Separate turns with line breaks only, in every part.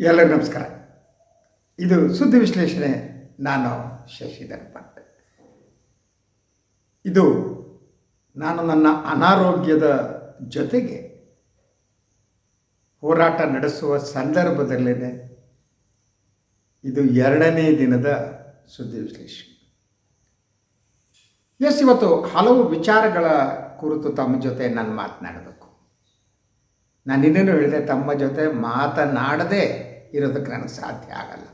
ಎಲ್ಲರಿಗೂ ನಮಸ್ಕಾರ. ಇದು ಸುದ್ದಿ ವಿಶ್ಲೇಷಣೆ. ನಾನು ಶಶಿಧರ್ ಇದು ನಾನು ನನ್ನ ಅನಾರೋಗ್ಯದ ಜೊತೆಗೆ ಹೋರಾಟ ನಡೆಸುವ ಸಂದರ್ಭದಲ್ಲೇ ಇದು ಎರಡನೇ ದಿನದ ಸುದ್ದಿ ವಿಶ್ಲೇಷಣೆ. ಎಸ್, ಇವತ್ತು ಹಲವು ವಿಚಾರಗಳ ಕುರಿತು ತಮ್ಮ ಜೊತೆ ನಾನು ಮಾತನಾಡಬೇಕು. ನಾನು ಇನ್ನೇನು ಹೇಳಿದೆ, ತಮ್ಮ ಜೊತೆ ಮಾತನಾಡದೆ ಇರೋದಕ್ಕೆ ನನಗೆ ಸಾಧ್ಯ ಆಗಲ್ಲ.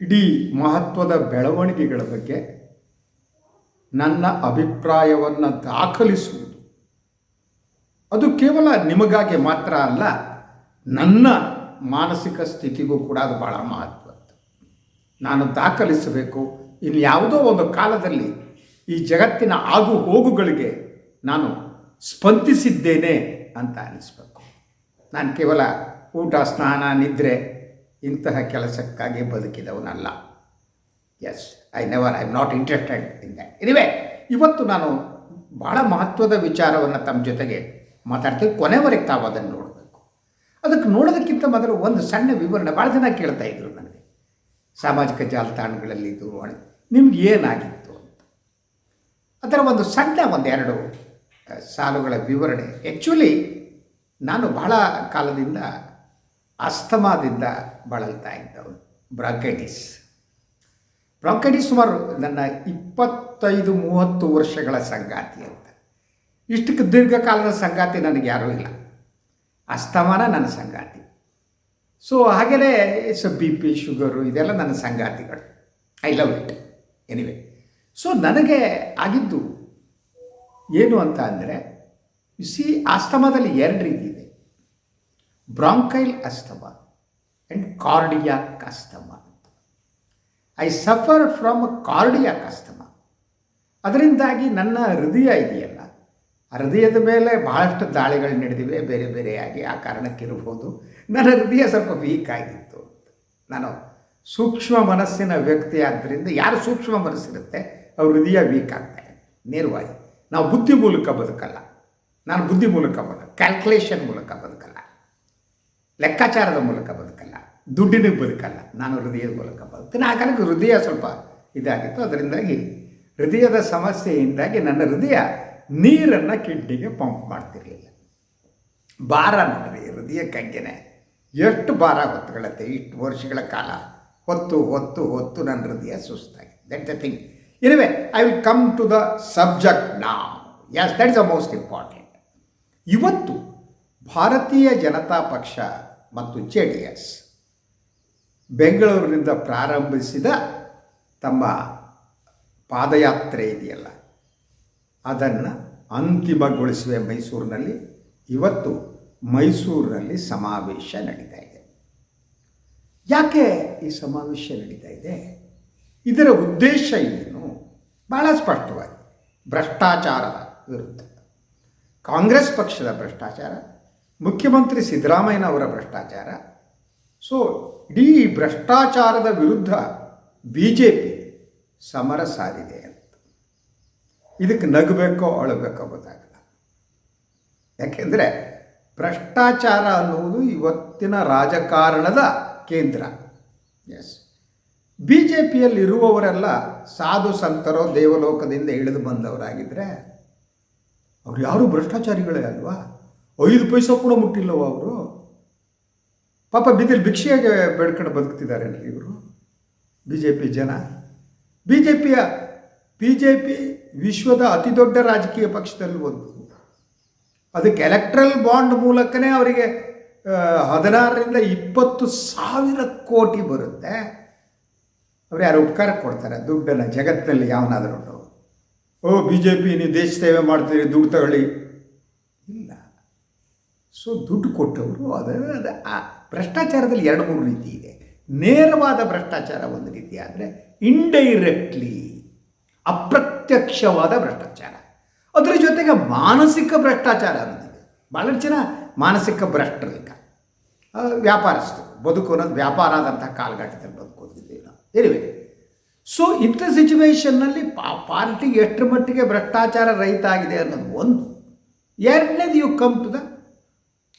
ಇಡೀ ಮಹತ್ವದ ಬೆಳವಣಿಗೆಗಳ ಬಗ್ಗೆ ನನ್ನ ಅಭಿಪ್ರಾಯವನ್ನು ದಾಖಲಿಸುವುದು. ಅದು ಕೇವಲ ನಿಮಗಾಗಿ ಮಾತ್ರ ಅಲ್ಲ, ನನ್ನ ಮಾನಸಿಕ ಸ್ಥಿತಿಗೂ ಕೂಡ ಅದು ಭಾಳ ಮಹತ್ವದ್ದು ನಾನು ದಾಖಲಿಸಬೇಕು. ಇನ್ನು ಯಾವುದೋ ಒಂದು ಕಾಲದಲ್ಲಿ ಈ ಜಗತ್ತಿನ ಆಗು ಹೋಗುಗಳಿಗೆ ನಾನು ಸ್ಪಂದಿಸಿದ್ದೇನೆ ಅಂತ ಅನಿಸ್ಬೇಕು. ನಾನು ಕೇವಲ ಊಟ, ಸ್ನಾನ, ನಿದ್ರೆ ಇಂತಹ ಕೆಲಸಕ್ಕಾಗಿ ಬದುಕಿದವನಲ್ಲ. Yes I never I not interested in that anyway ಇವತ್ತು ನಾನು ಭಾಳ ಮಹತ್ವದ ವಿಚಾರವನ್ನು ತಮ್ಮ ಜೊತೆಗೆ ಮಾತಾಡ್ತೀವಿ ಕೊನೆವರೆಗೆ ತಾವು ಅದನ್ನು ನೋಡಬೇಕು. ಅದಕ್ಕೆ ನೋಡೋದಕ್ಕಿಂತ ಮೊದಲು ಒಂದು ಸಣ್ಣ ವಿವರಣೆ ಭಾಳ ಜನ ಕೇಳ್ತಾ ಇದ್ರು ನನಗೆ. ಸಾಮಾಜಿಕ ಜಾಲತಾಣಗಳಲ್ಲಿ ದೂರವಾಣಿ, ನಿಮ್ಗೆ ಏನಾಗಿತ್ತು ಅಂತ. ಅದರ ಒಂದು ಸಣ್ಣ ಒಂದೆರಡು ಸಾಲುಗಳ ವಿವರಣೆ. ಆ್ಯಕ್ಚುಲಿ ನಾನು ಬಹಳ ಕಾಲದಿಂದ ಅಸ್ತಮಾದಿಂದ ಬಳಲ್ತಾ ಇದ್ದವನು, ಬ್ರಾಂಕೈಟಿಸ್. ಬ್ರಾಂಕೈಟಿಸ್ ಸುಮಾರು ನನ್ನ ಇಪ್ಪತ್ತೈದು, ಮೂವತ್ತು ವರ್ಷಗಳ ಸಂಗಾತಿ ಅಂತ. ಇಷ್ಟಕ್ಕೆ ದೀರ್ಘಕಾಲದ ಸಂಗಾತಿ ನನಗೆ ಯಾರೂ ಇಲ್ಲ. ಅಸ್ತಮಾನ ನನ್ನ ಸಂಗಾತಿ. ಸೊ ಹಾಗೆಯೇ ಸೊ ಬಿ ಪಿ ಶುಗರು ಇದೆಲ್ಲ ನನ್ನ ಸಂಗಾತಿಗಳು. I love it anyway so ನನಗೆ ಆಗಿದ್ದು ಏನು ಅಂತ ಅಂದರೆ ಸಿ ಆಸ್ತಮಾದಲ್ಲಿ ಎರಡು ರೀತಿ ಇದೆ. ಬ್ರಾಂಕೈಲ್ ಅಸ್ತಮ ಆ್ಯಂಡ್ ಕಾರ್ಡಿಯಾಕ್ ಅಂತ I suffer from cardiac asthma ಅದರಿಂದಾಗಿ ನನ್ನ ಹೃದಯ ಇದೆಯಲ್ಲ. ಹೃದಯದ ಮೇಲೆ ಬಹಳಷ್ಟು ದಾಳಿಗಳು ನಡೆದಿವೆ, ಬೇರೆ ಬೇರೆಯಾಗಿ ಆ ಕಾರಣಕ್ಕಿರ್ಬೋದು ನನ್ನ ಹೃದಯ ಸ್ವಲ್ಪ ವೀಕ್ ಆಗಿತ್ತು. ನಾನು ಸೂಕ್ಷ್ಮ ಮನಸ್ಸಿನ ವ್ಯಕ್ತಿ ಆದ್ದರಿಂದ ಯಾರು ಸೂಕ್ಷ್ಮ ಮನಸ್ಸಿರುತ್ತೆ, ಅವ್ರ ಹೃದಯ ವೀಕ್ ಆಗ್ತಾರೆ ನೇರವಾಗಿ. ನಾವು ಬುದ್ಧಿ ಮೂಲಕ ಬದುಕಲ್ಲ. ನಾನು ಬುದ್ಧಿ ಮೂಲಕ ಬದುಕ ಕ್ಯಾಲ್ಕುಲೇಷನ್ ಮೂಲಕ ಬದುಕಲ್ಲ. ಲೆಕ್ಕಾಚಾರದ ಮೂಲಕ ಬದುಕಲ್ಲ. ದುಡ್ಡಿನ ಬದುಕಲ್ಲ. ನಾನು ಹೃದಯದ ಮೂಲಕ ಬದುಕ್ತೀನಿ. ಆ ಕಾರಣಕ್ಕೆ ಹೃದಯ ಸ್ವಲ್ಪ ಇದಾಗಿತ್ತು. ಅದರಿಂದಾಗಿ ಹೃದಯದ ಸಮಸ್ಯೆಯಿಂದಾಗಿ ನನ್ನ ಹೃದಯ ನೀರನ್ನು ಕಿಡ್ನಿಗೆ ಪಂಪ್ ಮಾಡ್ತಿರಲಿಲ್ಲ. ಭಾರ ನೋಡ್ರಿ ಹೃದಯ ಕಂಗೆನೆ ಎಷ್ಟು ಭಾರ ಹೊತ್ತುಗಳತ್ತೆ ಇಷ್ಟು ವರ್ಷಗಳ ಕಾಲ. ಹೊತ್ತು ಹೊತ್ತು ಹೊತ್ತು ನನ್ನ ಹೃದಯ ಸುಸ್ತಾಗಿದೆ. That the thing anyway I will come to the subject ನಾ as that is a most important ಇವತ್ತು ಭಾರತೀಯ ಜನತಾ ಪಕ್ಷ ಮತ್ತು ಜೆ ಡಿ ಎಸ್ ಬೆಂಗಳೂರಿನಿಂದ ಪ್ರಾರಂಭಿಸಿದ ತಮ್ಮ ಪಾದಯಾತ್ರೆ ಇದೆಯಲ್ಲ, ಅದನ್ನು ಅಂತಿಮಗೊಳಿಸುವ ಮೈಸೂರಿನಲ್ಲಿ. ಇವತ್ತು ಮೈಸೂರಿನಲ್ಲಿ ಸಮಾವೇಶ ನಡೀತಾ ಇದೆ. ಯಾಕೆ ಈ ಸಮಾವೇಶ ನಡೀತಾ ಇದೆ? ಇದರ ಉದ್ದೇಶ ಏನು? ಭಾಳ ಸ್ಪಷ್ಟವಾಗಿ ಭ್ರಷ್ಟಾಚಾರದ ವಿರುದ್ಧ. ಕಾಂಗ್ರೆಸ್ ಪಕ್ಷದ ಭ್ರಷ್ಟಾಚಾರ, ಮುಖ್ಯಮಂತ್ರಿ ಸಿದ್ದರಾಮಯ್ಯನವರ ಭ್ರಷ್ಟಾಚಾರ. ಸೊ ಇಡೀ ಭ್ರಷ್ಟಾಚಾರದ ವಿರುದ್ಧ ಬಿ ಜೆ ಪಿ ಸಮರ ಸಾರಿದೆ ಅಂತ. ಇದಕ್ಕೆ ನಗಬೇಕೋ ಅಳಬೇಕೋ ಗೊತ್ತಾಗಲ್ಲ. ಯಾಕೆಂದರೆ ಭ್ರಷ್ಟಾಚಾರ ಅನ್ನುವುದು ಇವತ್ತಿನ ರಾಜಕಾರಣದ ಕೇಂದ್ರ. ಎಸ್ ಬಿ ಜೆ ಪಿಯಲ್ಲಿರುವವರೆಲ್ಲ ಸಾಧು ಸಂತರೋ ದೇವಲೋಕದಿಂದ ಇಳಿದು ಬಂದವರಾಗಿದ್ದರೆ ಅವ್ರು ಯಾರೂ ಭ್ರಷ್ಟಾಚಾರಿಗಳೇ ಅಲ್ವಾ? ಐದು ಪೈಸೆ ಕೂಡ ಮುಟ್ಟಿಲ್ಲವ ಅವರು. ಪಾಪ ಬಿದ್ದಲ್ಲಿ ಭಿಕ್ಷೆಯಾಗೆ ಬೇಡ್ಕೊಂಡು ಬದುಕ್ತಿದ್ದಾರೆ ಇವರು. ಬಿ ಜೆ ಪಿ ಜನ. ಬಿ ಜೆ ಪಿಯ ಬಿ ಜೆ ಪಿ ವಿಶ್ವದ ಅತಿ ದೊಡ್ಡ ರಾಜಕೀಯ ಪಕ್ಷದಲ್ಲಿ ಒಂದು. ಅದಕ್ಕೆ ಎಲೆಕ್ಟ್ರಲ್ ಬಾಂಡ್ ಮೂಲಕನೇ ಅವರಿಗೆ ಹದಿನಾರರಿಂದ ಇಪ್ಪತ್ತು ಸಾವಿರ ಕೋಟಿ ಬರುತ್ತೆ. ಅವ್ರು ಯಾರು ಉಪಕಾರ ಕೊಡ್ತಾರೆ? ದುಡ್ಡನ್ನು ಜಗತ್ತಿನಲ್ಲಿ ಯಾವನಾದರೂ ಓ ಬಿ ಜೆ ಪಿ ನೀವು ದೇಶ ಸೇವೆ ಮಾಡ್ತೀರಿ ದುಡ್ಡು ತಗೊಳ್ಳಿ. ಇಲ್ಲ. ಸೊ ದುಡ್ಡು ಕೊಟ್ಟವರು ಅದೇ ಅದು ಆ ಭ್ರಷ್ಟಾಚಾರದಲ್ಲಿ ಎರಡು ಮೂರು ರೀತಿ ಇದೆ. ನೇರವಾದ ಭ್ರಷ್ಟಾಚಾರ ಒಂದು ರೀತಿ ಆದರೆ ಇಂಡೈರೆಕ್ಟ್ಲಿ ಅಪ್ರತ್ಯಕ್ಷವಾದ ಭ್ರಷ್ಟಾಚಾರ. ಅದರ ಜೊತೆಗೆ ಮಾನಸಿಕ ಭ್ರಷ್ಟಾಚಾರ ಅನ್ನೋದಿದೆ ಭಾಳಷ್ಟು ಜನ ಮಾನಸಿಕ ಭ್ರಷ್ಟರು ಲೆಕ್ಕ ಆ, ವ್ಯಾಪಾರಸ್ಥರು ಬದುಕು ಅನ್ನೋದು ವ್ಯಾಪಾರ ಆದಂಥ ಕಾಲಘಟ್ಟದಲ್ಲಿ ಬದುಕೋದಿದ್ದೀವಿ ನಾವು ಎನಿವೆ ಸೊ ಇಂಥ ಸಿಚುವೇಶನ್ನಲ್ಲಿ ಪಾ, ಪಾರ್ಟಿ ಎಷ್ಟರ ಮಟ್ಟಿಗೆ ಭ್ರಷ್ಟಾಚಾರ ರಹಿತ ಆಗಿದೆ ಅನ್ನೋದು ಒಂದು. ಎರಡನೇದು you come to the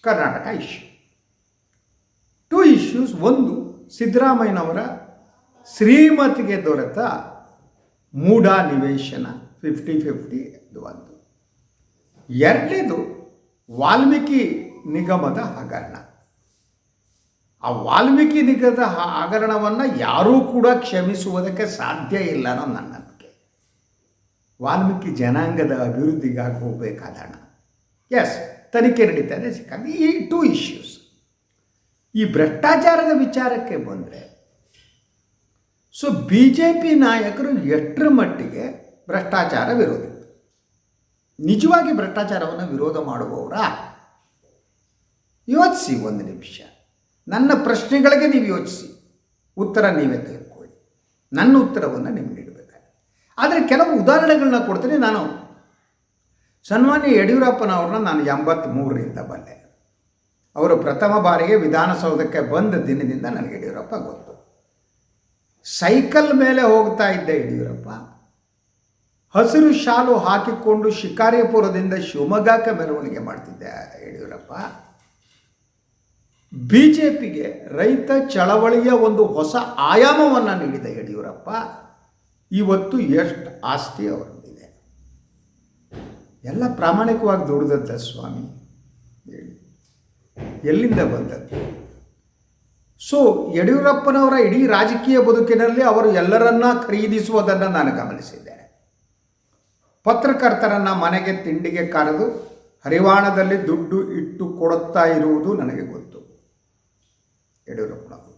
Karnataka issue issues ಒಂದು, ಸಿದ್ದರಾಮಯ್ಯನವರ ಶ್ರೀಮತಿಗೆ ದೊರೆತ ಮೂಢ ನಿವೇಶನ ಫಿಫ್ಟಿ ಫಿಫ್ಟಿ ಒಂದು. ಎರಡನೇದು ವಾಲ್ಮೀಕಿ ನಿಗಮದ ಹಗರಣ. ಆ ವಾಲ್ಮೀಕಿ ನಿಗದ ಹಗರಣವನ್ನು ಯಾರೂ ಕೂಡ ಕ್ಷಮಿಸುವುದಕ್ಕೆ ಸಾಧ್ಯ ಇಲ್ಲ ಅನ್ನೋ ನನ್ನ ನಂಬಿಕೆ. ವಾಲ್ಮೀಕಿ ಜನಾಂಗದ ಅಭಿವೃದ್ಧಿಗಾಗಿ ಹೋಗಬೇಕಾದ ಹಣ. ಎಸ್ ತನಿಖೆ ನಡೀತಾ ಇದೆ ಈ ಟೂ ಇಶ್ಯೂಸ್ ಈ ಭ್ರಷ್ಟಾಚಾರದ ವಿಚಾರಕ್ಕೆ ಬಂದರೆ ಸೊ ಬಿ ಜೆ ಪಿ ನಾಯಕರು ಎಷ್ಟರ ಮಟ್ಟಿಗೆ ಭ್ರಷ್ಟಾಚಾರ ವಿರೋಧಿ? ನಿಜವಾಗಿ ಭ್ರಷ್ಟಾಚಾರವನ್ನು ವಿರೋಧ ಮಾಡುವವರ? ಯೋಚಿಸಿ ಒಂದು ನಿಮಿಷ. ನನ್ನ ಪ್ರಶ್ನೆಗಳಿಗೆ ನೀವು ಯೋಚಿಸಿ. ಉತ್ತರ ನೀವೇ ತೆಗೆದುಕೊಳ್ಳಿ. ನನ್ನ ಉತ್ತರವನ್ನು ನಿಮ್ಗೆ ನೀಡಬೇಕಾಗಿದೆ. ಆದರೆ ಕೆಲವು ಉದಾಹರಣೆಗಳನ್ನ ಕೊಡ್ತೀನಿ ನಾನು. ಸನ್ಮಾನ್ಯ ಯಡಿಯೂರಪ್ಪನವ್ರನ್ನ ನಾನು ಎಂಬತ್ತ್ಮೂರರಿಂದ ಬಂದೆ. ಅವರು ಪ್ರಥಮ ಬಾರಿಗೆ ವಿಧಾನಸೌಧಕ್ಕೆ ಬಂದ ದಿನದಿಂದ ನನಗೆ ಯಡಿಯೂರಪ್ಪ ಗೊತ್ತು. ಸೈಕಲ್ ಮೇಲೆ ಹೋಗ್ತಾ ಇದ್ದ ಯಡಿಯೂರಪ್ಪ. ಹಸಿರು ಶಾಲು ಹಾಕಿಕೊಂಡು ಶಿಕಾರಿಪುರದಿಂದ ಶಿವಮೊಗ್ಗಕ್ಕೆ ಮೆರವಣಿಗೆ ಮಾಡ್ತಿದ್ದೆ ಯಡಿಯೂರಪ್ಪ. ಬಿ ಜೆ ಪಿಗೆ ರೈತ ಚಳವಳಿಯ ಒಂದು ಹೊಸ ಆಯಾಮವನ್ನು ನೀಡಿದ ಯಡಿಯೂರಪ್ಪ, ಇವತ್ತು ಎಷ್ಟು ಆಸ್ತಿ ಅವರಲ್ಲಿದೆ ಎಲ್ಲ ಪ್ರಾಮಾಣಿಕವಾಗಿ ದುಡಿದದ್ದ ಸ್ವಾಮಿ ಹೇಳಿ. ಎಲ್ಲಿಂದ ಬಂದದ್ದು? ಸೊ ಯಡಿಯೂರಪ್ಪನವರ ಇಡೀ ರಾಜಕೀಯ ಬದುಕಿನಲ್ಲಿ ಅವರು ಎಲ್ಲರನ್ನ ಖರೀದಿಸುವುದನ್ನು ನಾನು ಗಮನಿಸಿದ್ದೇನೆ. ಪತ್ರಕರ್ತರನ್ನ ಮನೆಗೆ ತಿಂಡಿಗೆ ಕರೆದು ಹರಿವಾಣದಲ್ಲಿ ದುಡ್ಡು ಇಟ್ಟು ಕೊಡುತ್ತಾ ಇರುವುದು ನನಗೆ ಗೊತ್ತು. ಯಡಿಯೂರಪ್ಪನವರು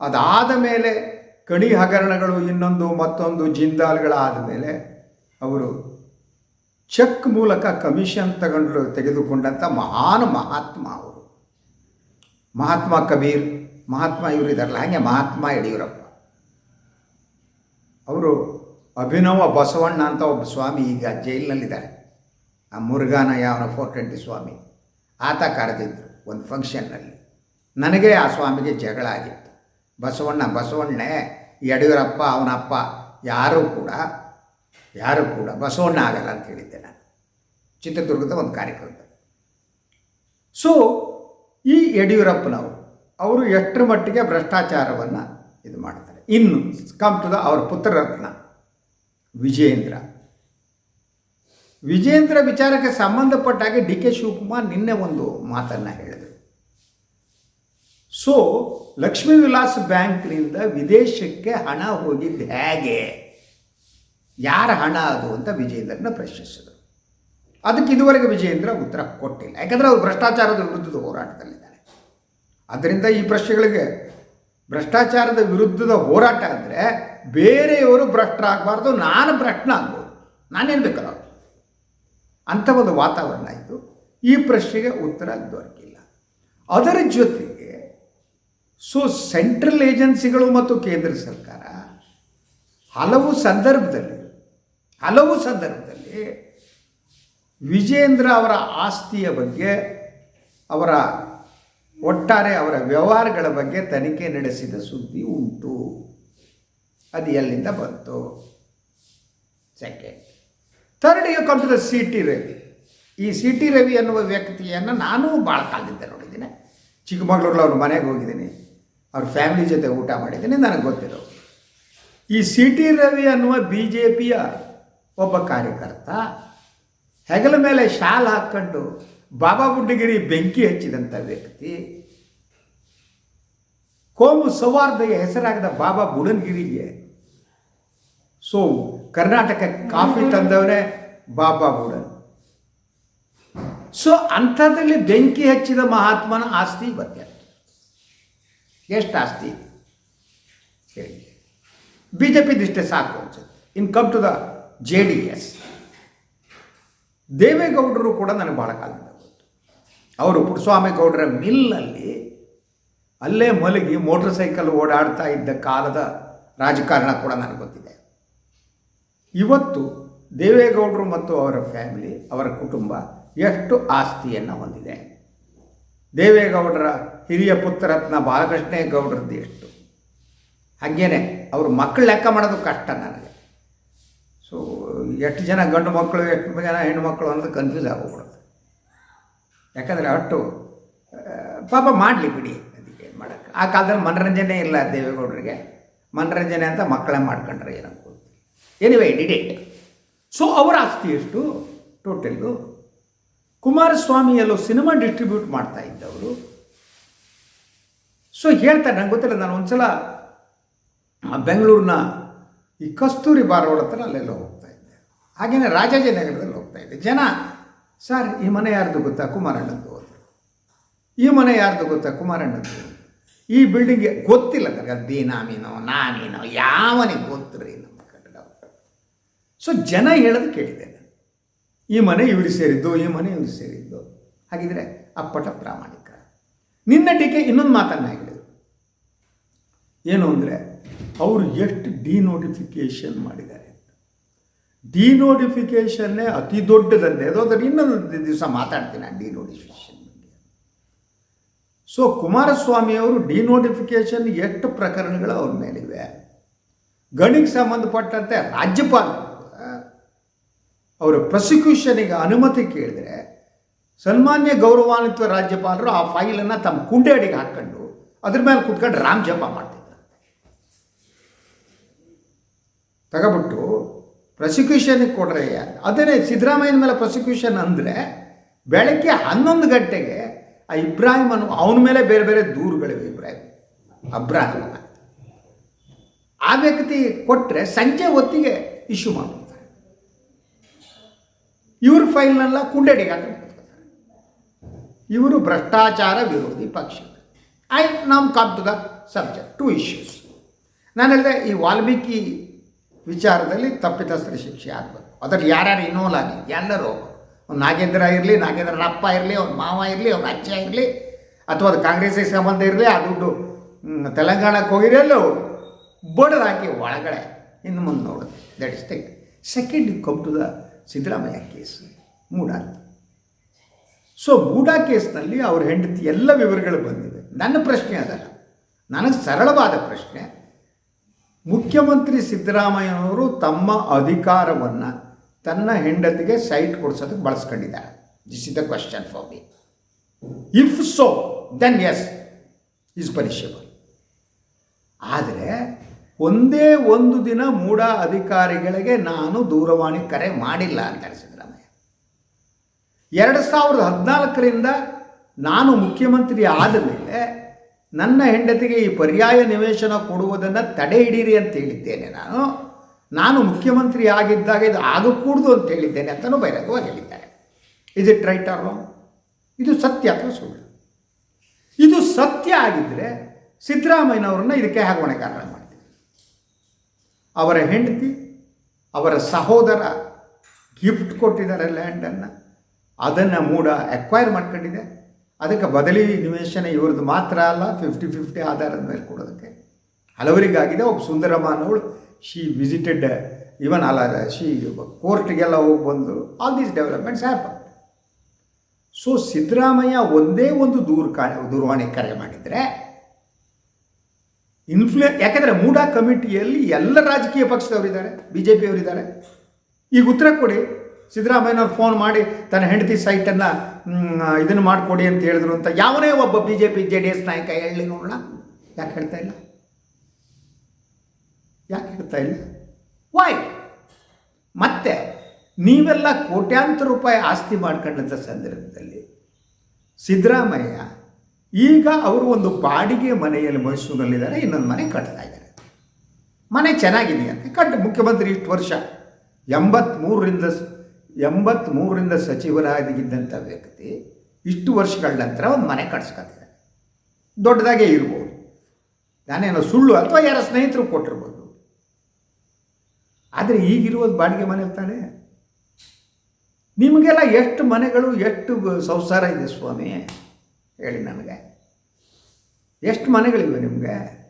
ಅದಾದ ಮೇಲೆ ಕಣಿ ಹಗರಣಗಳು ಇನ್ನೊಂದು ಮತ್ತೊಂದು ಜಿಂದಾಲ್ಗಳಾದ ಮೇಲೆ ಅವರು ಚೆಕ್ ಮೂಲಕ ಕಮಿಷನ್ ತಗೊಂಡು ತೆಗೆದುಕೊಂಡಂಥ ಮಹಾನ್ ಮಹಾತ್ಮ ಅವರು. ಮಹಾತ್ಮ ಕಬೀರ್, ಮಹಾತ್ಮ ಇವರಿದಾರಲ್ಲ ಹಾಗೆ ಮಹಾತ್ಮ ಯಡಿಯೂರಪ್ಪ. ಅವರು ಅಭಿನವ ಬಸವಣ್ಣ ಅಂತ ಒಬ್ಬ ಸ್ವಾಮಿ ಈಗ ಜೈಲಿನಲ್ಲಿದ್ದಾರೆ. ಆ ಮುರುಘಾನ ಯಾವನ ಫೋರ್ ಟ್ವೆಂಟಿ ಸ್ವಾಮಿ. ಆತ ಕರೆದಿದ್ದರು ಒಂದು ಫಂಕ್ಷನ್ನಲ್ಲಿ. ನನಗೆ ಆ ಸ್ವಾಮಿಗೆ ಜಗಳ ಆಗಿತ್ತು. ಬಸವಣ್ಣ, ಬಸವಣ್ಣೆ, ಯಡಿಯೂರಪ್ಪ, ಅವನಪ್ಪ, ಯಾರೂ ಕೂಡ ಯಾರೂ ಕೂಡ ಬಸವಣ್ಣ ಆಗಲ್ಲ ಅಂತ ಹೇಳಿದ್ದೆ ನಾನು. ಚಿತ್ರದುರ್ಗದ ಒಂದು ಕಾರ್ಯಕ್ರಮದಲ್ಲಿ. ಸೊ ಈ ಯಡಿಯೂರಪ್ಪನವರು, ಅವರು ಎಷ್ಟರ ಮಟ್ಟಿಗೆ ಭ್ರಷ್ಟಾಚಾರವನ್ನು ಇದು ಮಾಡ್ತಾರೆ. ಇನ್ನು ಕಮ್ ಟು ದ ಅವರ ಪುತ್ರರತ್ನ ವಿಜೇಂದ್ರ ವಿಜೇಂದ್ರ ವಿಚಾರಕ್ಕೆ ಸಂಬಂಧಪಟ್ಟ ಹಾಗೆ ಡಿ ಕೆ ಶಿವಕುಮಾರ್ ನಿನ್ನೆ ಒಂದು ಮಾತನ್ನು ಹೇಳಿದರು. ಸೊ ಲಕ್ಷ್ಮೀ ವಿಲಾಸ್ ಬ್ಯಾಂಕ್ನಿಂದ ವಿದೇಶಕ್ಕೆ ಹಣ ಹೋಗಿದ್ದು ಹೇಗೆ? ಯಾರ ಹಣ ಅದು ಅಂತ ವಿಜೇಂದ್ರನ ಪ್ರಶ್ನಿಸಿದರು. ಅದಕ್ಕೆ ಇದುವರೆಗೆ ವಿಜಯೇಂದ್ರ ಉತ್ತರ ಕೊಟ್ಟಿಲ್ಲ. ಯಾಕಂದರೆ ಅವರು ಭ್ರಷ್ಟಾಚಾರದ ವಿರುದ್ಧದ ಹೋರಾಟದಲ್ಲಿದ್ದಾರೆ. ಆದ್ದರಿಂದ ಈ ಪ್ರಶ್ನೆಗಳಿಗೆ ಭ್ರಷ್ಟಾಚಾರದ ವಿರುದ್ಧದ ಹೋರಾಟ ಅಂದರೆ ಬೇರೆಯವರು ಭ್ರಷ್ಟರಾಗಬಾರ್ದು ನಾನು ಭ್ರಷ್ಟನಾಗ್ಬೋದು ನಾನೇನು ಬೇಕಲ್ಲ ಅಂಥ ಒಂದು ವಾತಾವರಣ ಇತ್ತು ಈ ಪ್ರಶ್ನೆಗೆ ಉತ್ತರ ದೊರಕಿಲ್ಲ. ಅದರ ಜೊತೆಗೆ ಸೊ ಸೆಂಟ್ರಲ್ ಏಜೆನ್ಸಿಗಳು ಮತ್ತು ಕೇಂದ್ರ ಸರ್ಕಾರ ಹಲವು ಸಂದರ್ಭದಲ್ಲಿ ಹಲವು ಸಂದರ್ಭದಲ್ಲಿ ವಿಜೇಂದ್ರ ಅವರ ಆಸ್ತಿಯ ಬಗ್ಗೆ, ಅವರ ಒಟ್ಟಾರೆ ಅವರ ವ್ಯವಹಾರಗಳ ಬಗ್ಗೆ ತನಿಖೆ ನಡೆಸಿದ ಸುದ್ದಿ ಉಂಟು. ಅದು ಎಲ್ಲಿಂದ ಬಂತು? Second third you come the C T Ravi ಈ ಸಿ ಟಿ ರವಿ ಅನ್ನುವ ವ್ಯಕ್ತಿಯನ್ನು ನಾನು ಭಾಳ ಕಾಲದಿಂದ ನೋಡಿದ್ದೀನಿ. ಚಿಕ್ಕಮಗಳೂರಲ್ಲಿ ಅವ್ರ ಮನೆಗೆ ಹೋಗಿದ್ದೀನಿ. ಅವ್ರ ಫ್ಯಾಮಿಲಿ ಜೊತೆ ಊಟ ಮಾಡಿದ್ದೀನಿ, ನನಗೆ ಗೊತ್ತಿರೋ ಈ ಸಿ ಟಿ ರವಿ ಅನ್ನುವ ಬಿ ಜೆ ಪಿಯ ಒಬ್ಬ ಕಾರ್ಯಕರ್ತ ಹೆಗಲ ಮೇಲೆ ಶಾಲ್ ಹಾಕ್ಕೊಂಡು ಬಾಬಾ ಬುಡ್ಡಗಿರಿ ಬೆಂಕಿ ಹಚ್ಚಿದಂಥ ವ್ಯಕ್ತಿ, ಕೋಮು ಸೌಹಾರ್ದಗೆ ಹೆಸರಾಗದ ಬಾಬಾ ಬುಡನ್ಗಿರಿಗೆ, ಸೊ ಕರ್ನಾಟಕ ಕಾಫಿ ತಂದವನೇ ಬಾಬಾ ಬುಡನ್. ಸೊ ಅಂಥದ್ರಲ್ಲಿ ಬೆಂಕಿ ಹಚ್ಚಿದ ಮಹಾತ್ಮನ ಆಸ್ತಿ ಇವತ್ತೆ ಎಷ್ಟು ಆಸ್ತಿ ಹೇಳಿ. ಬಿ ಜೆ ಪಿದಿಷ್ಟೇ ಸಾಕು ಅನ್ಸುತ್ತೆ. In come to the J D S. ದೇವೇಗೌಡರು ಕೂಡ ನನಗೆ ಭಾಳ ಕಾಲದಿಂದ ಗೊತ್ತು ಅವರು ಪುಟ್ಟಸ್ವಾಮಿ ಗೌಡರ ಮಿಲ್ನಲ್ಲಿ ಅಲ್ಲೇ ಮಲಗಿ ಮೋಟರ್ ಸೈಕಲ್ ಓಡಾಡ್ತಾ ಇದ್ದ ಕಾಲದ ರಾಜಕಾರಣ ಕೂಡ ನನಗೆ ಗೊತ್ತಿದೆ. ಇವತ್ತು ದೇವೇಗೌಡರು ಮತ್ತು ಅವರ ಫ್ಯಾಮಿಲಿ, ಅವರ ಕುಟುಂಬ ಎಷ್ಟು ಆಸ್ತಿಯನ್ನು ಹೊಂದಿದೆ. ದೇವೇಗೌಡರ ಹಿರಿಯ ಪುತ್ರರತ್ನ ಬಾಲಕೃಷ್ಣೇಗೌಡರದ್ದು ಎಷ್ಟು? ಹಾಗೇನೆ, ಅವ್ರ ಮಕ್ಕಳು ಲೆಕ್ಕ ಮಾಡೋದು ಕಷ್ಟ ನನಗೆ. ಸೊ ಎಷ್ಟು ಜನ ಗಂಡು ಮಕ್ಕಳು, ಎಷ್ಟು ಜನ ಹೆಣ್ಣು ಮಕ್ಕಳು ಅನ್ನೋದು ಕನ್ಫ್ಯೂಸ್ ಆಗೋಗ್ಬಿಡುತ್ತೆ. ಯಾಕಂದರೆ ಅಷ್ಟು ಪಾಪ ಮಾಡಲಿ ಬಿಡಿ, ಅದಕ್ಕೆ ಮಾಡೋಕ್ಕೆ ಆ ಕಾಲದಲ್ಲಿ ಮನರಂಜನೆ ಇಲ್ಲ ದೇವೇಗೌಡರಿಗೆ. ಮನರಂಜನೆ ಅಂತ ಮಕ್ಕಳೇ ಮಾಡ್ಕೊಂಡ್ರೆ ಏನಂತ ಎನಿವೆ ಡಿಡೇಟ್ ಸೊ ಅವರ ಆಸ್ತಿ ಎಷ್ಟು? ಟೋಟಲ್ಲು ಕುಮಾರಸ್ವಾಮಿಯಲ್ಲೂ ಸಿನಿಮಾ ಡಿಸ್ಟ್ರಿಬ್ಯೂಟ್ ಮಾಡ್ತಾ ಇದ್ದವರು ಸೊ ಹೇಳ್ತಾರೆ, ನಂಗೆ ಗೊತ್ತಿಲ್ಲ, ನಾನು ಒಂದ್ಸಲ ಆ ಬೆಂಗಳೂರಿನ ಈ ಕಸ್ತೂರಿ ಬಾರ್ವಾಡ ಹತ್ರ ಅಲ್ಲೆಲ್ಲ ಹೋಗ್ತಾ ಇದ್ದೆ. ಹಾಗೆಯೇ ರಾಜಾಜಿನಗರದಲ್ಲಿ ಹೋಗ್ತಾ ಇದ್ದೆ. ಜನ, ಸರ್, ಈ ಮನೆ ಯಾರ್ದು ಗೊತ್ತಾ? ಕುಮಾರಣ್ಣದ್ದು ಈ ಮನೆ ಯಾರ್ದು ಗೊತ್ತಾ? ಕುಮಾರಣ್ಣದ್ದು ಈ ಬಿಲ್ಡಿಂಗ್ಗೆ ಗೊತ್ತಿಲ್ಲ ನನಗೆ ದೀನಾಮೀನೋ ನಾನೇನೋ ಯಾವನಿಗೆ ಗೊತ್ತಿರಿ ನಮ್ಮ ಕಟ್ಟಡ ಸೊ ಜನ ಹೇಳೋದು ಕೇಳಿದೆ ಈ ಮನೆ ಇವರು ಸೇರಿದ್ದು, ಈ ಮನೆ ಇವರು ಸೇರಿದ್ದು. ಹಾಗಿದ್ರೆ ಅಪ್ಪಟ ಪ್ರಾಮಾಣಿಕ ನಿನ್ನ ಟೀಕೆ ಇನ್ನೊಂದು ಮಾತನ್ನ ಹೇಳಿದ್ರು ಏನು ಅಂದರೆ, ಅವರು ಎಷ್ಟು ಡಿನೋಟಿಫಿಕೇಷನ್ ಮಾಡಿದ್ದಾರೆ ಡಿನೋಟಿಫಿಕೇಷನ್ನೇ ಅತಿ ದೊಡ್ಡದಂತೆ. ಅದರ ಇನ್ನೊಂದು ದಿವಸ ಮಾತಾಡ್ತೀನಿ ಆ ಡಿನೋಟಿಫಿಕೇಶನ್ ಬಗ್ಗೆ. ಸೊ ಕುಮಾರಸ್ವಾಮಿ ಅವರು ಡಿನೋಟಿಫಿಕೇಶನ್ ಎಷ್ಟು ಪ್ರಕರಣಗಳು ಅವ್ರ ಮೇಲಿವೆ? ಗಣಿಗೆ ಸಂಬಂಧಪಟ್ಟಂತೆ ರಾಜ್ಯಪಾಲ ಅವರು ಪ್ರಾಸಿಕ್ಯೂಷನಿಗೆ ಅನುಮತಿ ಕೇಳಿದ್ರೆ ಸನ್ಮಾನ್ಯ ಗೌರವಾನ್ವಿತ ರಾಜ್ಯಪಾಲರು ಆ ಫೈಲನ್ನು ತಮ್ಮ ಕುಂಡೆ ಅಡಿಗೆ ಹಾಕ್ಕೊಂಡು ಅದ್ರ ಮೇಲೆ ಕುತ್ಕೊಂಡು ರಾಮ್ ಜಪ ಮಾಡ್ತಿದ್ರು. ತಗೊಬಿಟ್ಟು ಪ್ರಾಸಿಕ್ಯೂಷನಿಗೆ ಕೊಡ್ರೆ ಅದನ್ನೇ ಸಿದ್ದರಾಮಯ್ಯನ ಮೇಲೆ ಪ್ರಾಸಿಕ್ಯೂಷನ್ ಅಂದರೆ ಬೆಳಗ್ಗೆ ಹನ್ನೊಂದು ಗಂಟೆಗೆ ಆ ಇಬ್ರಾಹಿಂ ಅನ್ನೋ ಅವನ ಮೇಲೆ ಬೇರೆ ಬೇರೆ ದೂರುಗಳಿವೆ ಇಬ್ರಾಹಿಂ ಅಬ್ರಾಹಿಂ ಆ ವ್ಯಕ್ತಿ ಕೊಟ್ಟರೆ ಸಂಜೆ ಹೊತ್ತಿಗೆ ಇಶ್ಯೂ ಮಾಡ್ಕೊತಾರೆ ಇವ್ರ ಫೈಲ್ನೆಲ್ಲ ಕುಂಡಡಿಗೆ ಹಾಕೊಂಡು ಕೂತ್ಕೊತಾರೆ ಇವರು ಭ್ರಷ್ಟಾಚಾರ ವಿರೋಧಿ ಪಕ್ಷ ಐ ನಮ್ come to the subject to issues ನಾನು ಹೇಳಿದೆ, ಈ ವಾಲ್ಮೀಕಿ ವಿಚಾರದಲ್ಲಿ ತಪ್ಪಿತಸ್ಥರ ಶಿಕ್ಷೆ ಆಗಬೇಕು. ಅದರಲ್ಲಿ ಯಾರ್ಯಾರು ಇನ್ವಾಲ್ವ್ ಆಗಲಿ, ಎಲ್ಲರೂ ಅವ್ನು ನಾಗೇಂದ್ರ ಇರಲಿ, ನಾಗೇಂದ್ರನ ಅಪ್ಪ ಇರಲಿ, ಅವ್ನ ಮಾವ ಇರಲಿ, ಅವ್ನ ಅಜ್ಜ ಇರಲಿ, ಅಥವಾ ಅದು ಕಾಂಗ್ರೆಸ್ಸಿಗೆ ಸಂಬಂಧ ಇರಲಿ, ಆ ದುಡ್ಡು ತೆಲಂಗಾಣಕ್ಕೆ ಹೋಗಿರಲ್ಲೂ ಬಡದಾಕಿ ಒಳಗಡೆ, ಇನ್ನು ಮುಂದೆ ನೋಡೋದು that is thing second come to the Siddaramaiah case MUDA so MUDA ಕೇಸ್ನಲ್ಲಿ ಅವ್ರ ಹೆಂಡತಿ ಎಲ್ಲ ವಿವರಗಳು ಬಂದಿವೆ ನನ್ನ ಪ್ರಶ್ನೆ ಅದಲ್ಲ. ನನಗೆ ಸರಳವಾದ ಪ್ರಶ್ನೆ ಮುಖ್ಯಮಂತ್ರಿ ಸಿದ್ದರಾಮಯ್ಯನವರು ತಮ್ಮ ಅಧಿಕಾರವನ್ನು ತನ್ನ ಹೆಂಡತಿಗೆ ಸೈಟ್ ಕೊಡಿಸೋದಕ್ಕೆ ಬಳಸ್ಕೊಂಡಿದ್ದಾರೆ. This is the question for me if so then as is punishable ಆದರೆ ಒಂದೇ ಒಂದು ದಿನ ಮೂಡ ಅಧಿಕಾರಿಗಳಿಗೆ ನಾನು ದೂರವಾಣಿ ಕರೆ ಮಾಡಿಲ್ಲ ಅಂತಾರೆ ಸಿದ್ದರಾಮಯ್ಯ. ಎರಡು ಸಾವಿರದ ಹದಿನಾಲ್ಕರಿಂದ ನಾನು ಮುಖ್ಯಮಂತ್ರಿ ಆದ ಮೇಲೆ ನನ್ನ ಹೆಂಡತಿಗೆ ಈ ಪರ್ಯಾಯ ನಿವೇಶನ ಕೊಡುವುದನ್ನು ತಡೆ ಹಿಡೀರಿ ಅಂತ ಹೇಳಿದ್ದೇನೆ ನಾನು. ನಾನು ಮುಖ್ಯಮಂತ್ರಿ ಆಗಿದ್ದಾಗ ಇದು ಆಗಕೂಡ್ದು ಅಂತ ಹೇಳಿದ್ದೇನೆ ಅಂತಲೂ ಬಹಿರಂಗವಾಗಿ ಹೇಳಿದ್ದಾರೆ. Is it right or wrong ಇದು ಸತ್ಯ ಅಥವಾ ಸುಳ್ಳು? ಇದು ಸತ್ಯ ಆಗಿದ್ದರೆ ಸಿದ್ದರಾಮಯ್ಯನವ್ರನ್ನ ಇದಕ್ಕೆ ಹೇಗೆ ಹೊಣೆಗಾರರ ಮಾಡ್ತೀವಿ ಅವರ ಹೆಂಡತಿ, ಅವರ ಸಹೋದರ ಗಿಫ್ಟ್ ಕೊಟ್ಟಿದ್ದಾರೆ ಲ್ಯಾಂಡನ್ನು ಅದನ್ನು ಮೂಡ ಅಕ್ವೈರ್ ಮಾಡ್ಕೊಂಡಿದೆ. ಅದಕ್ಕೆ ಬದಲಿ ನಿವೇಶನ ಇವ್ರದ್ದು ಮಾತ್ರ ಅಲ್ಲ ಫಿಫ್ಟಿ ಫಿಫ್ಟಿ ಆಧಾರದ ಮೇಲೆ ಕೊಡೋದಕ್ಕೆ. ಹಲವರಿಗಾಗಿದೆ, ಒಬ್ಬ ಸುಂದರಮ್ಮ ಅನ್ನೋಳು ಶಿ ವಿಸಿಟೆಡ್ ಇವನ್ ಅಲ್ಲ ಶಿ ಕೋರ್ಟ್ಗೆಲ್ಲ ಹೋಗಿ ಬಂದು all these developments happen so Siddaramaiah ಒಂದೇ ಒಂದು ದೂರ ದೂರವಾಣಿ ಕರೆ ಮಾಡಿದರೆ ಇನ್ಫ್ಲೂ ಯಾಕಂದರೆ ಮೂಡಾ ಕಮಿಟಿಯಲ್ಲಿ ಎಲ್ಲ ರಾಜಕೀಯ ಪಕ್ಷದವರಿದ್ದಾರೆ ಬಿ ಜೆ ಪಿಯವರಿದ್ದಾರೆ ಈಗ ಉತ್ತರ ಕೊಡಿ. ಸಿದ್ದರಾಮಯ್ಯನವ್ರು ಫೋನ್ ಮಾಡಿ ತನ್ನ ಹೆಂಡತಿ ಸೈಟನ್ನು ಇದನ್ನು ಮಾಡಿಕೊಡಿ ಅಂತ ಹೇಳಿದ್ರು ಅಂತ. ಯಾವನೇ ಒಬ್ಬ B J P J D S ನಾಯಕ ಹೇಳಿ ನೋಡೋಣ ಯಾಕೆ ಹೇಳ್ತಾ ಇಲ್ಲ? ಯಾಕೆ ಹೇಳ್ತಾ ಇಲ್ಲ? ವಾಯ್ ಮತ್ತೆ, ನೀವೆಲ್ಲ ಕೋಟ್ಯಾಂತರ ರೂಪಾಯಿ ಆಸ್ತಿ ಮಾಡ್ಕೊಂಡಂಥ ಸಂದರ್ಭದಲ್ಲಿ ಸಿದ್ದರಾಮಯ್ಯ ಈಗ ಅವರು ಒಂದು ಬಾಡಿಗೆ ಮನೆಯಲ್ಲಿ ಮೈಸೂರಿನಲ್ಲಿದ್ದಾರೆ ಇನ್ನೊಂದು ಮನೆ ಕಟ್ತಾ ಇದ್ದಾರೆ. ಮನೆ ಚೆನ್ನಾಗಿದೆಯಂತೆ. ಕಟ್ಟು ಮುಖ್ಯಮಂತ್ರಿ ಇಷ್ಟು ವರ್ಷ ಎಂಬತ್ತ್ಮೂರರಿಂದ ಎಂಬತ್ತ್ಮೂರರಿಂದ ಸಚಿವರಾಗಿದ್ದಂಥ ವ್ಯಕ್ತಿ ಇಷ್ಟು ವರ್ಷಗಳ ನಂತರ ಒಂದು ಮನೆ ಕಟ್ಸ್ಕೊತಿದ್ದಾರೆ ದೊಡ್ಡದಾಗೇ ಇರ್ಬೋದು. ನಾನೇನೋ ಸುಳ್ಳು ಅಥವಾ ಯಾರ ಸ್ನೇಹಿತರು ಕೊಟ್ಟಿರ್ಬೋದು. ಆದರೆ ಈಗಿರುವುದು ಬಾಡಿಗೆ ಮನೆ ತಾನೆ? ನಿಮಗೆಲ್ಲ ಎಷ್ಟು ಮನೆಗಳು, ಎಷ್ಟು ಸಂಸಾರ ಇದೆ ಸ್ವಾಮಿ? ಹೇಳಿ ನನಗೆ. ಎಷ್ಟು ಮನೆಗಳಿವೆ ನಿಮಗೆ?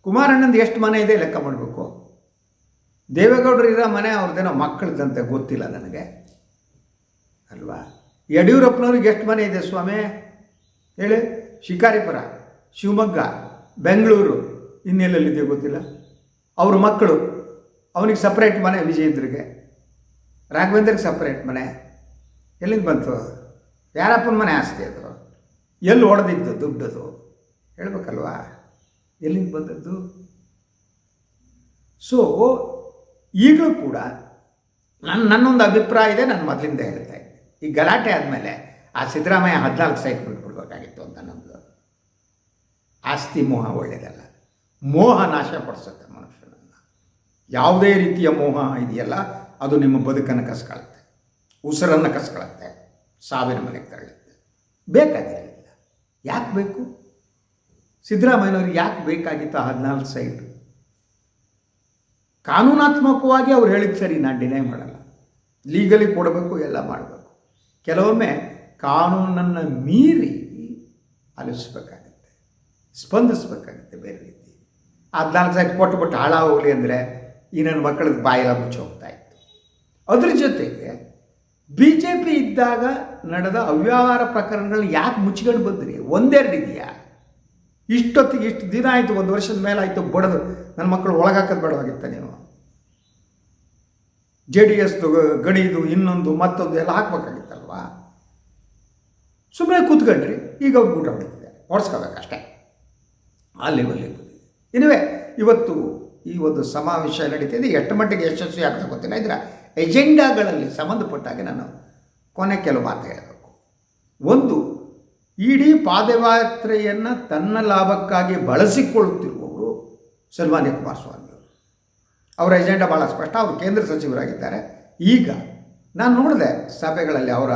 ಕುಮಾರಣ್ಣಂದು ಎಷ್ಟು ಮನೆ ಇದೆ ಲೆಕ್ಕ ಮಾಡಬೇಕು? ದೇವೇಗೌಡರು ಇರೋ ಮನೆ ಅವ್ರದ್ದೇನೋ ಮಕ್ಕಳದಂತೆ ಗೊತ್ತಿಲ್ಲ ನನಗೆ. ಅಲ್ವಾ? ಯಡಿಯೂರಪ್ಪನವ್ರಿಗೆ ಎಷ್ಟು ಮನೆ ಇದೆ ಸ್ವಾಮಿ? ಹೇಳಿ. ಶಿಕಾರಿಪುರ, ಶಿವಮೊಗ್ಗ, ಬೆಂಗಳೂರು ಇನ್ನೆಲ್ಲಲ್ಲಿದೆ ಗೊತ್ತಿಲ್ಲ? ಅವ್ರ ಮಕ್ಕಳು, ಅವನಿಗೆ ಸಪ್ರೇಟ್ ಮನೆ ವಿಜಯೇಂದ್ರಿಗೆ. ರಾಘವೇಂದ್ರಿಗೆ ಸಪ್ರೇಟ್ ಮನೆ. ಎಲ್ಲಿಂದ ಬಂತು? ಯಾರಪ್ಪನ ಮನೆ ಆಸ್ತಿ ಅದು? ಎಲ್ಲಿ ಹೊಡೆದಿದ್ದು ದುಡ್ಡದು? ಹೇಳ್ಬೇಕಲ್ವಾ? ಎಲ್ಲಿಂದ ಬಂದದ್ದು? ಸೊ ಈಗಲೂ ಕೂಡ ನನ್ನ ನನ್ನೊಂದು ಅಭಿಪ್ರಾಯ ಇದೆ, ನಾನು ಮೊದಲಿಂದ ಹೇಳ್ತಾ ಈ ಗಲಾಟೆ ಆದಮೇಲೆ ಆ ಸಿದ್ದರಾಮಯ್ಯ ಹದಿನಾಲ್ಕು ಸೈಟ್ ಬಿಟ್ಬಿಡ್ಬೇಕಾಗಿತ್ತು ಅಂತ ನಮ್ಮದು ಆಸ್ತಿ ಮೋಹ ಒಳ್ಳೆಯದಲ್ಲ ಮೋಹ ನಾಶ ಪಡಿಸುತ್ತೆ ಮನುಷ್ಯನನ್ನು. ಯಾವುದೇ ರೀತಿಯ ಮೋಹ ಇದೆಯಲ್ಲ, ಅದು ನಿಮ್ಮ ಬದುಕನ್ನು ಕಸ್ಕೊಳುತ್ತೆ. ಉಸಿರನ್ನು ಕಸ್ಕೊಳುತ್ತೆ. ಸಾವಿನ ಮನೆಗೆ ತಳ್ಳುತ್ತೆ ಬೇಕಾಗಿರಲಿಲ್ಲ. ಯಾಕೆ ಬೇಕು? ಸಿದ್ದರಾಮಯ್ಯನವ್ರಿಗೆ ಯಾಕೆ ಬೇಕಾಗಿತ್ತು ಹದಿನಾಲ್ಕು ಸೈಟು? ಕಾನೂನಾತ್ಮಕವಾಗಿ ಅವ್ರು ಹೇಳಿದ ಸರಿ, ನಾನು ಡಿನೈ ಮಾಡಲ್ಲ. ಲೀಗಲಿ ಕೊಡಬೇಕು, ಎಲ್ಲ ಮಾಡಬೇಕು. ಕೆಲವೊಮ್ಮೆ ಕಾನೂನನ್ನು ಮೀರಿ ಆಲಿಸ್ಬೇಕಾಗತ್ತೆ. ಸ್ಪಂದಿಸ್ಬೇಕಾಗತ್ತೆ ಬೇರೆ ರೀತಿ. ಹದಿನಾಲ್ಕು ಕೊಟ್ಟು ಕೊಟ್ಟು ಹಾಳಾಗೋಗ್ಲಿ ಅಂದರೆ ಈ ನನ್ನ ಮಕ್ಕಳಿಗೆ ಬಾಯೆಲ್ಲ ಮುಚ್ಚಿ ಹೋಗ್ತಾ ಇತ್ತು. ಅದ್ರ ಜೊತೆಗೆ ಬಿ ಜೆ ಪಿ ಇದ್ದಾಗ ನಡೆದ ಅವ್ಯವಹಾರ ಪ್ರಕರಣಗಳನ್ನ ಯಾಕೆ ಮುಚ್ಕೊಂಡು ಬಂದ್ರಿ? ಒಂದೆರಡು ಇದೆಯಾ? ಇಷ್ಟೊತ್ತಿಗೆ ಇಷ್ಟು ದಿನ ಆಯಿತು, ಒಂದು ವರ್ಷದ ಮೇಲೆ ಆಯಿತು ಬಡದು. ನನ್ನ ಮಕ್ಕಳು ಒಳಗಾಕೋದು ಬೇಡವಾಗಿತ್ತ ನೀವು ಜೆ ಡಿ ಎಸ್ದು ಗಡಿದು ಇನ್ನೊಂದು ಮತ್ತೊಂದು ಎಲ್ಲ ಹಾಕ್ಬೇಕಾಗಿತ್ತಲ್ವಾ? ಸುಮ್ಮನೆ ಕೂತ್ಕೊಂಡ್ರಿ, ಈಗ ಊಟ ಹೊಡಿತಿದೆ ಹೊಡ್ಸ್ಕೋಬೇಕಷ್ಟೇ ಆ ಬಲ್ಲಿ ಬಂದಿದೆ ಇನುವೆ ಇವತ್ತು ಈ ಒಂದು ಸಮಾವೇಶ ನಡೀತಿದೆ ಎಷ್ಟು ಮಟ್ಟಿಗೆ ಯಶಸ್ವಿ ಆಗ್ತಾ ಗೊತ್ತಿಲ್ಲ. ಇದರ ಎಜೆಂಡಾಗಳಲ್ಲಿ ಸಂಬಂಧಪಟ್ಟಾಗೆ ನಾನು ಕೊನೆ ಕೆಲವು ಮಾತು ಹೇಳಬೇಕು. ಒಂದು, ಇಡೀ ಪಾದಯಾತ್ರೆಯನ್ನು ತನ್ನ ಲಾಭಕ್ಕಾಗಿ ಬಳಸಿಕೊಳ್ಳುತ್ತಿರುವವರು ಸನ್ಮಾನ್ಯ ಕುಮಾರಸ್ವಾಮಿ ಅವರು ಎಜೆಂಡಾ ಭಾಳ ಸ್ಪಷ್ಟ, ಅವರು ಕೇಂದ್ರ ಸಚಿವರಾಗಿದ್ದಾರೆ. ಈಗ ನಾನು ನೋಡಿದೆ ಸಭೆಗಳಲ್ಲಿ ಅವರ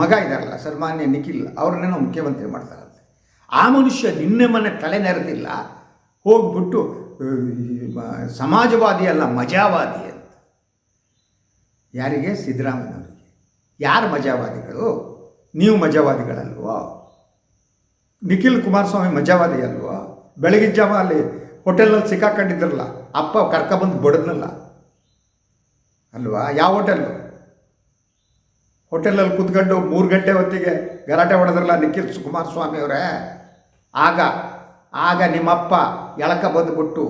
ಮಗ ಇದ್ದಾರಲ್ಲ ಸನ್ಮಾನ್ಯ ನಿಖಿಲ್, ಅವ್ರನ್ನೇನೋ ಮುಖ್ಯಮಂತ್ರಿ ಮಾಡ್ತಾರಂತೆ. ಆ ಮನುಷ್ಯ ನಿನ್ನೆ ಮನೆ ತಲೆ ನೆರೆದಿಲ್ಲ, ಹೋಗ್ಬಿಟ್ಟು ಸಮಾಜವಾದಿ ಅಲ್ಲ, ಮಜಾವಾದಿ ಅಂತ. ಯಾರಿಗೆ? ಸಿದ್ದರಾಮಯ್ಯನವರಿಗೆ. ಯಾರು ಮಜಾವಾದಿಗಳು? ನೀವು ಮಜಾವಾದಿಗಳಲ್ವೋ? ನಿಖಿಲ್ ಕುಮಾರಸ್ವಾಮಿ ಮಜಾವಾದಿ ಅಲ್ವೋ? ಬೆಳಗಿನ ಜಾವ ಅಲ್ಲಿ ಹೋಟೆಲ್ನಲ್ಲಿ ಸಿಕ್ಕಾಕೊಂಡಿದ್ರಲ್ಲ, ಅಪ್ಪ ಕರ್ಕೊಬಂದು ಬಡದ್ನಲ್ಲ. ಅಲ್ವಾ? ಯಾವ ಹೋಟೆಲ್ಲು? ಹೋಟೆಲಲ್ಲಿ ಕೂತ್ಕೊಂಡು ಮೂರು ಗಂಟೆ ಹೊತ್ತಿಗೆ ಗಲಾಟೆ ಹೊಡೆದ್ರಲ್ಲ ನಿಖಿಲ್ ಕುಮಾರಸ್ವಾಮಿ ಅವರೇ? ಆಗ ಆಗ ನಿಮ್ಮಪ್ಪ ಎಳಕ ಬಂದುಬಿಟ್ಟು,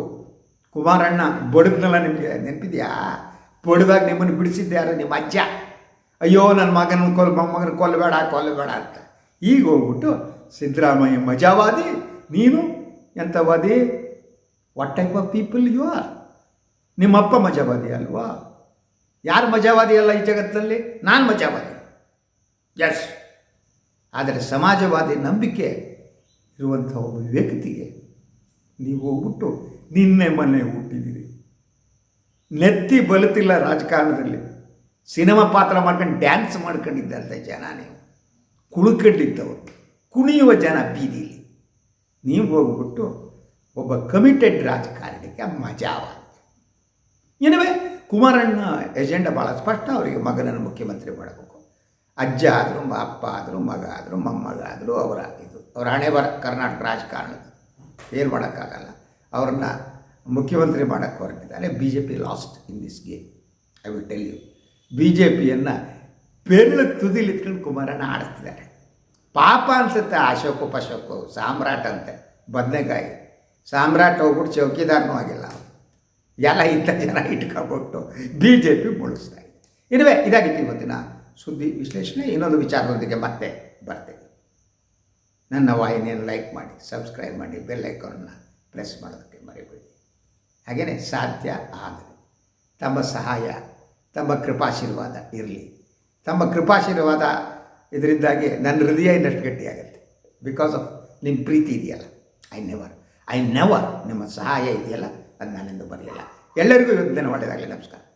ಕುಮಾರಣ್ಣ, ಬಡದ್ನಲ್ಲ ನಿಮಗೆ, ನೆನಪಿದೆಯಾ? ಬಡಿದಾಗ ನಿಮ್ಮನ್ನು ಬಿಡಿಸಿದ್ದೆ ಯಾರು? ನಿಮ್ಮ ಅಜ್ಜ. ಅಯ್ಯೋ ನನ್ನ ಮಗನ ಕೊಲ್ ಮಗನ ಕೊಲ್ಲಬೇಡ ಕೊಲ್ಲಬೇಡ ಅಂತ. ಈಗ ಹೋಗ್ಬಿಟ್ಟು ಸಿದ್ದರಾಮಯ್ಯ ಮಜಾವಾದಿ, ನೀನು ಎಂಥವಾದಿ what type of people you are ನಿಮ್ಮಪ್ಪ ಮಜಾವಾದಿ ಅಲ್ವಾ? ಯಾರು ಮಜಾವಾದಿ ಅಲ್ಲ ಈ ಜಗತ್ತಲ್ಲಿ? ನಾನು ಮಜಾವಾದಿ. ಎಸ್ ಆದರೆ ಸಮಾಜವಾದಿ ನಂಬಿಕೆ ಇರುವಂಥ ಒಬ್ಬ ವ್ಯಕ್ತಿಗೆ ನೀವು ಹೋಗ್ಬಿಟ್ಟು ನಿನ್ನೆ ಮೊನ್ನೆ ಹುಟ್ಟಿದ್ದೀರಿ ನೆತ್ತಿ ಬಲುತ್ತಿಲ್ಲ ರಾಜಕಾರಣದಲ್ಲಿ. ಸಿನಿಮಾ ಪಾತ್ರ ಮಾಡ್ಕೊಂಡು ಡ್ಯಾನ್ಸ್ ಮಾಡ್ಕೊಂಡಿದ್ದಂಥ ಜನ ನೀವು. ಕುಳ್ಕೊಂಡಿದ್ದವರು. ಕುಣಿಯುವ ಜನ ಬೀದಿಲಿ. ನೀವು ಹೋಗ್ಬಿಟ್ಟು ಒಬ್ಬ ಕಮಿಟೆಡ್ ರಾಜಕಾರಣಿಗೆ ಮಜಾವಾದಿ ಏನುವೆ ಕುಮಾರಣ್ಣ ಎಜೆಂಡ ಭಾಳ ಸ್ಪಷ್ಟ, ಅವರಿಗೆ ಮಗನನ್ನು ಮುಖ್ಯಮಂತ್ರಿ ಮಾಡಬೇಕು. ಅಜ್ಜ ಆದರೂ, ಅಪ್ಪ ಆದರೂ, ಮಗ ಆದರೂ, ಮೊಮ್ಮಗ ಆದರೂ ಅವರ ಇದು, ಅವರ ಹಣೆ ಬರ, ಕರ್ನಾಟಕ ರಾಜಕಾರಣ ಏನು ಮಾಡೋಕ್ಕಾಗಲ್ಲ. ಅವರನ್ನು ಮುಖ್ಯಮಂತ್ರಿ ಮಾಡೋಕ್ಕೆ ಹೊರಟಿದ್ದಾರೆ. B J P last in this game I will tell you B J ಪಿಯನ್ನು ಬೆರಳು ತುದಿಲಿತ್ಕೊಂಡು ಕುಮಾರಣ್ಣ ಆಡಿಸ್ತಿದ್ದಾರೆ. ಪಾಪ ಅನಿಸುತ್ತೆ ಅಶೋಕು ಪಶೋಕು, ಸಾಮ್ರಾಟ್ ಅಂತೆ ಬದನೆಕಾಯಿ ಸಾಮ್ರಾಟ್ ಹೋಗ್ಬಿಟ್ಟು ಚೌಕಿದಾರನೂ ಆಗಿಲ್ಲ. ಎಲ್ಲ ಇಂಥ ಜನ ಇಟ್ಕೊಬಿಟ್ಟು ಬಿ ಜೆ ಪಿ ಮುಳಿಸ್ತಾ ಇದೆ. ಇದುವೇ ಇದಾಗಿತ್ತು ಇವತ್ತಿನ ಸುದ್ದಿ ವಿಶ್ಲೇಷಣೆ. ಇನ್ನೊಂದು ವಿಚಾರದೊಂದಿಗೆ ಮತ್ತೆ ಬರ್ತೇನೆ. ನನ್ನ ವಾಹಿನಿಯನ್ನು ಲೈಕ್ ಮಾಡಿ, ಸಬ್ಸ್ಕ್ರೈಬ್ ಮಾಡಿ, ಬೆಲ್ ಐಕಾನನ್ನು ಪ್ರೆಸ್ ಮಾಡೋದಕ್ಕೆ ಮರಿಬೇಡಿ. ಹಾಗೆಯೇ ಸಾಧ್ಯ ಆದರೆ ತಮ್ಮ ಸಹಾಯ, ತಮ್ಮ ಕೃಪಾಶೀರ್ವಾದ ಇರಲಿ. ತಮ್ಮ ಕೃಪಾಶೀರ್ವಾದ ಇದರಿಂದಾಗಿ ನನ್ನ ಹೃದಯ ಇನ್ನಷ್ಟು ಗಟ್ಟಿಯಾಗುತ್ತೆ. ಬಿಕಾಸ್ ಆಫ್ ನಿಮ್ಮ ಪ್ರೀತಿ ಇದೆಯಲ್ಲ. ಐ ನೆವರ್ ಐ ನೆವರ್ ನಿಮ್ಮ ಸಹಾಯ ಇದೆಯಲ್ಲ ಅದು ನಾನೆಂದು ಬರೆಯಲ್ಲ. ಎಲ್ಲರಿಗೂ ಇವತ್ತು ದಿನ ಒಳ್ಳೆಯದಾಗಲಿ ನಮಸ್ಕಾರ.